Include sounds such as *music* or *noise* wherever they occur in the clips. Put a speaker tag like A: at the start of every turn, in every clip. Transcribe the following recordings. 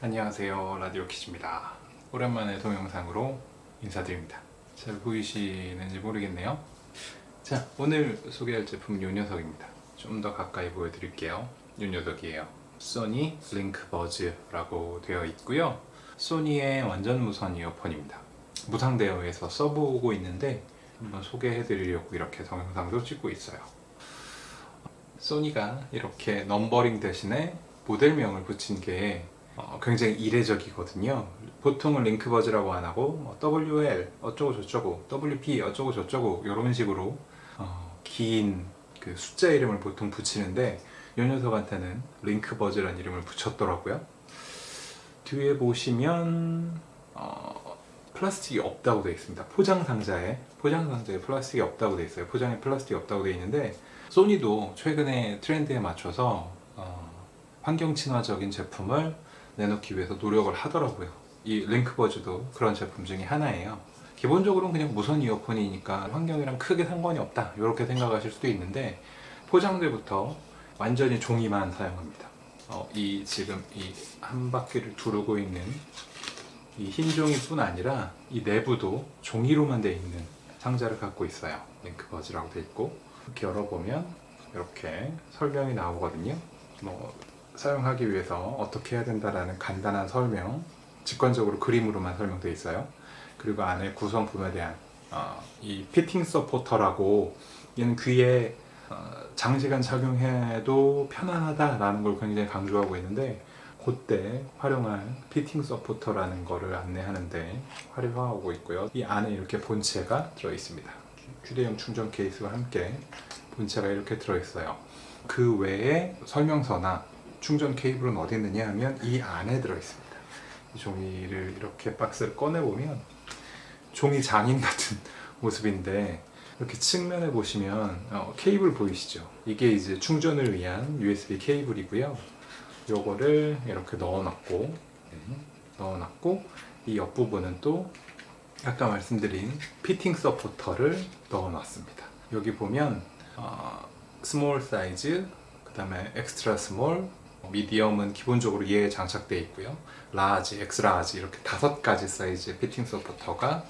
A: 안녕하세요. 라디오 키즈입니다. 오랜만에 동영상으로 인사드립니다. 잘 보이시는지 모르겠네요. 자 오늘 소개할 제품 요 녀석입니다. 좀 더 가까이 보여드릴게요. 요 녀석이에요. 소니 링크 버즈라고 되어 있고요. 소니의 완전 무선 이어폰입니다. 무상 대여에서 써보고 있는데 한번 소개해 드리려고 이렇게 동영상도 찍고 있어요. 소니가 이렇게 넘버링 대신에 모델명을 붙인 게 어, 굉장히 이례적이거든요. 보통은 링크버즈라고 안 하고 뭐 WL 어쩌고 저쩌고 WP 어쩌고 저쩌고 이런 식으로 어, 긴그 숫자 이름을 보통 붙이는데 이 녀석한테는 링크버즈라는 이름을 붙였더라고요. 뒤에 보시면 어, 플라스틱이 없다고 되어 있습니다. 포장 상자에 포장 상자에 플라스틱이 없다고 되어 있어요. 포장에 플라스틱이 없다고 되어 있는데 소니도 최근에 트렌드에 맞춰서 어, 환경 친화적인 제품을 내놓기 위해서 노력을 하더라고요. 이 링크버즈도 그런 제품 중에 하나예요. 기본적으로는 그냥 무선 이어폰이니까 환경이랑 크게 상관이 없다 이렇게 생각하실 수도 있는데 포장대부터 완전히 종이만 사용합니다. 어, 이 지금 이 한 바퀴를 두르고 있는 이 흰 종이뿐 아니라 이 내부도 종이로만 되어 있는 상자를 갖고 있어요. 링크버즈라고 되어 있고 이렇게 열어보면 이렇게 설명이 나오거든요. 뭐 사용하기 위해서 어떻게 해야 된다라는 간단한 설명, 직관적으로 그림으로만 설명되어 있어요. 그리고 안에 구성품에 대한 어, 이 피팅 서포터라고 얘는 귀에 어, 장시간 착용해도 편안하다라는 걸 굉장히 강조하고 있는데 그때 활용할 피팅 서포터라는 거를 안내하는데 활용하고 있고요. 이 안에 이렇게 본체가 들어 있습니다. 휴대용 충전 케이스와 함께 본체가 이렇게 들어 있어요. 그 외에 설명서나 충전 케이블은 어디 있느냐 하면 이 안에 들어 있습니다. 이 종이를 이렇게 박스를 꺼내 보면 종이 장인 같은 *laughs* 모습인데 이렇게 측면에 보시면 어, 케이블 보이시죠? 이게 이제 충전을 위한 USB 케이블이고요. 요거를 이렇게 넣어놨고 네, 넣어놨고 이 옆부분은 또 아까 말씀드린 피팅 서포터를 넣어놨습니다. 여기 보면 어, 스몰 사이즈, 그 다음에 엑스트라 스몰, 미디엄은 기본적으로 얘에 장착되어 있고요. 라지, 엑스라지 이렇게 다섯 가지 사이즈의 피팅 서포터가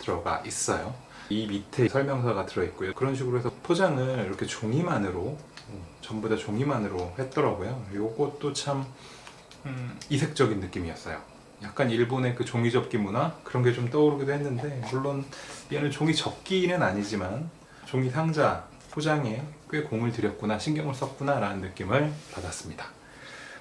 A: 들어가 있어요. 이 밑에 설명서가 들어있고요. 그런 식으로 해서 포장을 이렇게 종이만으로 음, 전부 다 종이만으로 했더라고요. 요것도 참 음, 이색적인 느낌이었어요. 약간 일본의 그 종이 접기 문화 그런 게 좀 떠오르기도 했는데 물론 얘는 종이 접기는 아니지만 종이 상자 포장에 꽤 공을 들였구나 신경을 썼구나라는 느낌을 받았습니다.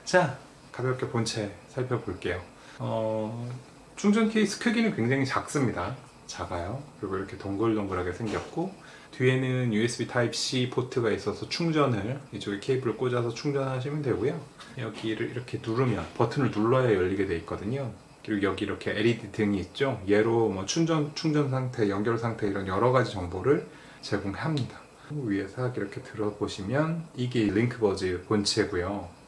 A: 자 가볍게 본체 살펴볼게요. 어, 충전 케이스 크기는 굉장히 작습니다. 작아요. 그리고 이렇게 동글동글하게 생겼고 뒤에는 USB Type-C 포트가 있어서 충전을 이쪽에 케이블을 꽂아서 충전하시면 되고요. 여기를 이렇게 누르면 버튼을 눌러야 열리게 돼 있거든요. 그리고 여기 이렇게 LED 등이 있죠. 얘로 뭐 충전 충전 상태, 연결 상태 이런 여러 가지 정보를 제공합니다. 위에 싹 이렇게 들어보시면 이게 링크버즈 본체고요.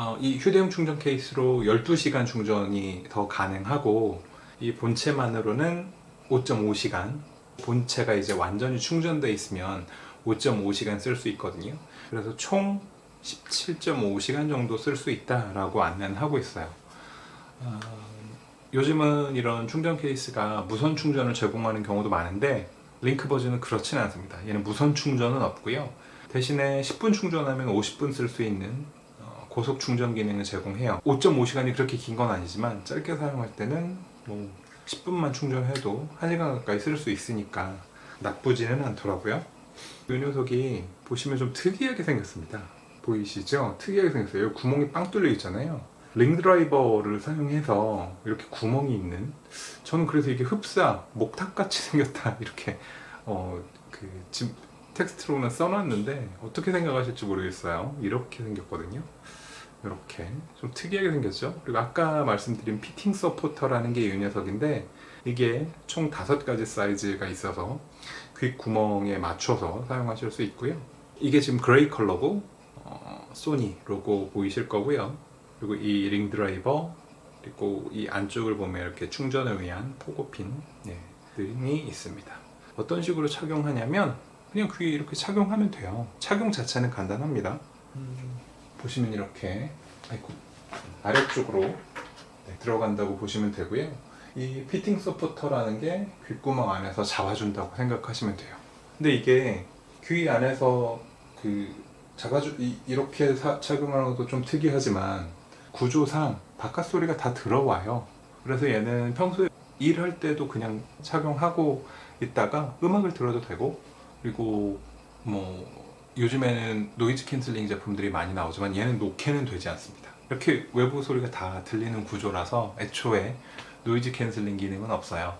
A: 어, 이 휴대용 충전 케이스로 12시간 충전이 더 가능하고 이 본체만으로는 5.5시간 본체가 이제 완전히 충전돼 있으면 5.5시간 쓸 수 있거든요. 그래서 총 17.5시간 정도 쓸 수 있다라고 안내는 하고 있어요. 어, 요즘은 이런 충전 케이스가 무선 충전을 제공하는 경우도 많은데 링크 버전은 그렇지는 않습니다. 얘는 무선 충전은 없고요. 대신에 10분 충전하면 50분 쓸 수 있는 어, 고속 충전 기능을 제공해요. 5.5시간이 그렇게 긴 건 아니지만 짧게 사용할 때는 뭐 10분만 충전해도 1시간 가까이 쓸 수 있으니까 나쁘지는 않더라고요. 이 녀석이 보시면 좀 특이하게 생겼습니다. 보이시죠? 특이하게 생겼어요. 구멍이 빵 뚫려 있잖아요. 링 드라이버를 사용해서 이렇게 구멍이 있는 저는 그래서 이게 흡사 목탁 같이 *laughs* 생겼다 이렇게 어그 지금 텍스트로는 써놨는데 어떻게 생각하실지 모르겠어요. 이렇게 생겼거든요. 이렇게 좀 특이하게 생겼죠. 그리고 아까 말씀드린 피팅 서포터라는 게 이 녀석인데 이게 총 다섯 가지 사이즈가 있어서 귀 구멍에 맞춰서 사용하실 수 있고요. 이게 지금 그레이 컬러고 어, 소니 로고 보이실 거고요. 그리고 이 링 드라이버 그리고 이 안쪽을 보면 이렇게 충전을 위한 포고핀 네, 등이 있습니다. 어떤 식으로 착용하냐면 그냥 귀에 이렇게 착용하면 돼요. 착용 자체는 간단합니다. 음, 보시면 이렇게 아이고, 아래쪽으로 네, 들어간다고 보시면 되고요. 이 피팅 서포터라는 게 귓구멍 안에서 잡아준다고 생각하시면 돼요. 근데 이게 귀 안에서 그 잡아주 이, 이렇게 사- 착용하는 것도 좀 특이하지만 구조상 바깥 소리가 다 들어와요. 그래서 얘는 평소에 일할 때도 그냥 착용하고 있다가 음악을 들어도 되고 그리고 뭐 요즘에는 노이즈 캔슬링 제품들이 많이 나오지만 얘는 노캔은 되지 않습니다. 이렇게 외부 소리가 다 들리는 구조라서 애초에 노이즈 캔슬링 기능은 없어요.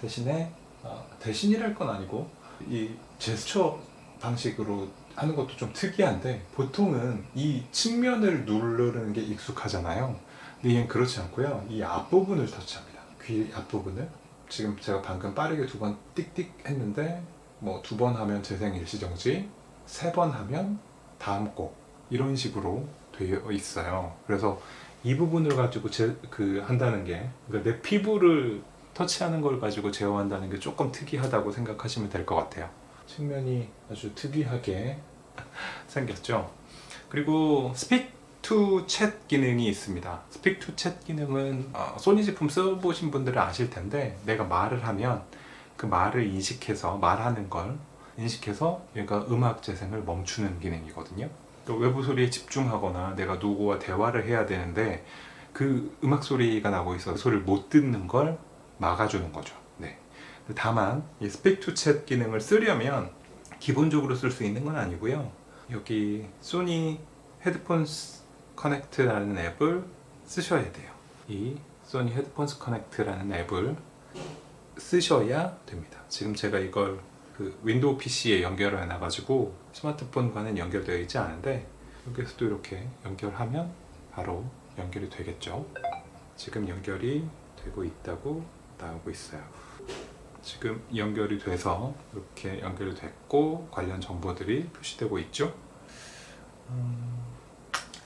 A: 대신에 어, 대신이랄 건 아니고 이 제스처 방식으로 하는 것도 좀 특이한데 보통은 이 측면을 누르는 게 익숙하잖아요. 근데 얘는 그렇지 않고요. 이 앞부분을 터치합니다. 귀 앞부분을. 지금 제가 방금 빠르게 두 번 띡띡 했는데 뭐 두 번 하면 재생 일시정지, 세 번 하면 다음 곡 이런 식으로 되어 있어요. 그래서 이 부분을 가지고 제, 그 한다는 게 그러니까 내 피부를 터치하는 걸 가지고 제어한다는 게 조금 특이하다고 생각하시면 될 것 같아요. 측면이 아주 특이하게 *laughs* 생겼죠. 그리고 스픽 투 챗 기능이 있습니다. 스픽 투 챗 기능은 어, 소니 제품 써보신 분들은 아실 텐데 내가 말을 하면 그 말을 인식해서 말하는 걸 인식해서 얘가 음악 재생을 멈추는 기능이거든요. 또 외부 소리에 집중하거나 내가 누구와 대화를 해야 되는데 그 음악 소리가 나고 있어서 소리를 못 듣는 걸 막아주는 거죠. 네. 다만 이 스픽 투챗 기능을 쓰려면 기본적으로 쓸 수 있는 건 아니고요. 여기 소니 헤드폰스 커넥트라는 앱을 쓰셔야 돼요. 이 소니 헤드폰스 커넥트라는 앱을 쓰셔야 됩니다. 지금 제가 이걸 그 윈도우 PC에 연결을 해놔가지고 스마트폰과는 연결되어 있지 않은데 여기서도 이렇게 연결하면 바로 연결이 되겠죠. 지금 연결이 되고 있다고 나오고 있어요. 지금 연결이 돼서 이렇게 연결이 됐고 관련 정보들이 표시되고 있죠. 음,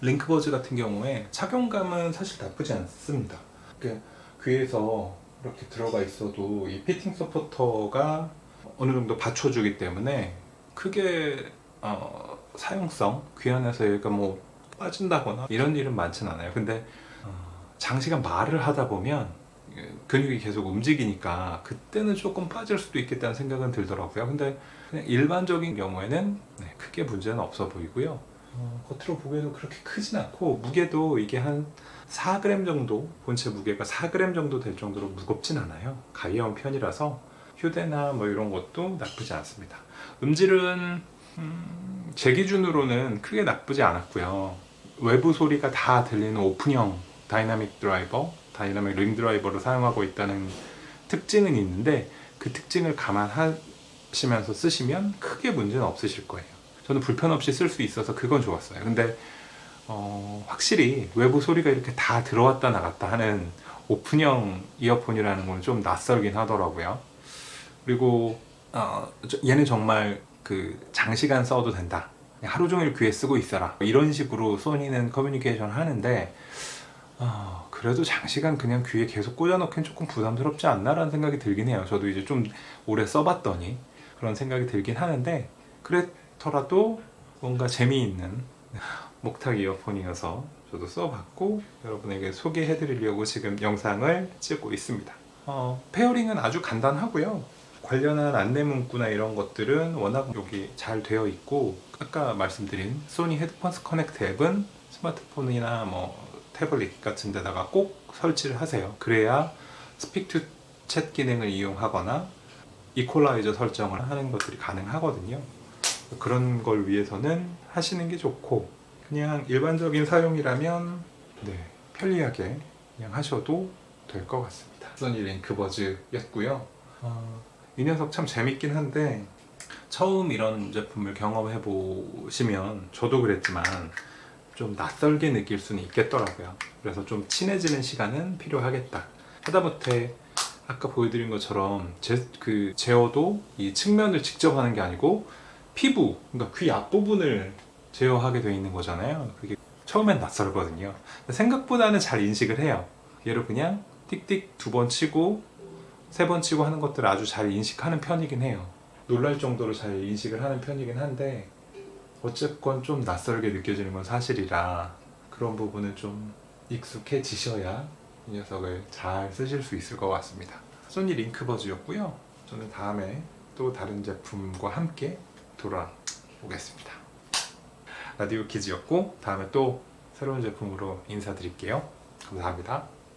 A: 링크버즈 같은 경우에 착용감은 사실 나쁘지 않습니다. 그 귀에서 이렇게 들어가 있어도 이 피팅 서포터가 어느 정도 받쳐주기 때문에 크게 어, 사용성 귀 안에서 얘가 뭐 빠진다거나 이런 일은 많진 않아요. 근데 어, 장시간 말을 하다 보면 예, 근육이 계속 움직이니까 그때는 조금 빠질 수도 있겠다는 생각은 들더라고요. 근데 그냥 일반적인 경우에는 네, 크게 문제는 없어 보이고요. 어, 겉으로 보기에는 그렇게 크진 않고 무게도 이게 한 4g 정도 본체 무게가 4g 정도 될 정도로 무겁진 않아요. 가벼운 편이라서 휴대나 뭐 이런 것도 나쁘지 않습니다. 음질은 음, 제 기준으로는 크게 나쁘지 않았고요. 외부 소리가 다 들리는 오픈형 다이나믹 드라이버, 다이나믹 링 드라이버를 사용하고 있다는 특징은 있는데 그 특징을 감안하시면서 쓰시면 크게 문제는 없으실 거예요. 저는 불편 없이 쓸 수 있어서 그건 좋았어요. 근데 어, 확실히 외부 소리가 이렇게 다 들어왔다 나갔다 하는 오픈형 이어폰이라는 건 좀 낯설긴 하더라고요. 그리고 어, 저- 얘는 정말 그 장시간 써도 된다. 하루 종일 귀에 쓰고 있어라. 이런 식으로 소니는 커뮤니케이션 하는데 어, 그래도 장시간 그냥 귀에 계속 꽂아놓기는 조금 부담스럽지 않나라는 생각이 들긴 해요. 저도 이제 좀 오래 써봤더니 그런 생각이 들긴 하는데 그 렇더라도 뭔가 재미있는 목탁 이어폰이어서 저도 써봤고 여러분에게 소개해 드리려고 지금 영상을 찍고 있습니다. 어, 페어링은 아주 간단하고요. 관련한 안내 문구나 이런 것들은 워낙 여기 잘 되어 있고 아까 말씀드린 소니 헤드폰스 커넥트 앱은 스마트폰이나 뭐 태블릿 같은 데다가 꼭 설치를 하세요. 그래야 스픽 투 챗 기능을 이용하거나 이퀄라이저 설정을 하는 것들이 가능하거든요. 그런 걸 위해서는 하시는 게 좋고 그냥 일반적인 사용이라면 네, 편리하게 그냥 하셔도 될 것 같습니다. 소니 링크버즈였고요. 어, 이 녀석 참 재밌긴 한데 처음 이런 제품을 경험해 보시면 저도 그랬지만 좀 낯설게 느낄 수는 있겠더라고요. 그래서 좀 친해지는 시간은 필요하겠다. 하다못해 아까 보여드린 것처럼 제, 그 제어도 이 측면을 직접 하는 게 아니고 피부, 그러니까 귀 앞부분을 제어하게 돼 있는 거잖아요. 그게 처음엔 낯설거든요. 생각보다는 잘 인식을 해요. 얘를 그냥 띡띡 두번 치고 세 번 치고 하는 것들을 아주 잘 인식하는 편이긴 해요. 놀랄 정도로 잘 인식을 하는 편이긴 한데 어쨌건 좀 낯설게 느껴지는 건 사실이라 그런 부분은 좀 익숙해지셔야 이 녀석을 잘 쓰실 수 있을 것 같습니다. 소니 링크버즈였고요. 저는 다음에 또 다른 제품과 함께 돌아오겠습니다. 라디오 키즈였고 다음에 또 새로운 제품으로 인사드릴게요. 감사합니다.